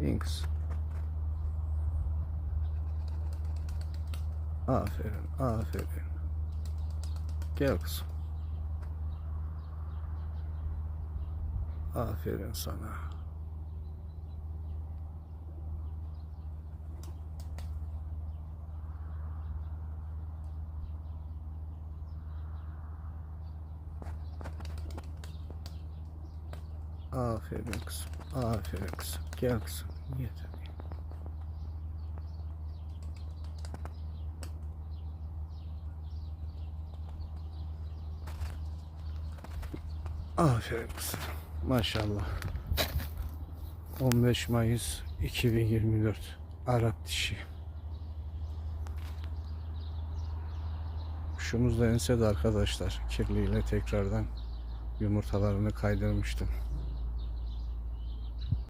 İn kız. Aferin, aferin. Gel kızım. Aferin sana. Aferin kızım. Aferin kızım. Gel kızım. Yeter. Aferin kızım. Maşallah. 15 Mayıs 2024 Arap dişi. Kuşumuz da ensede arkadaşlar. Kirliyle tekrardan yumurtalarını kaydırmıştım.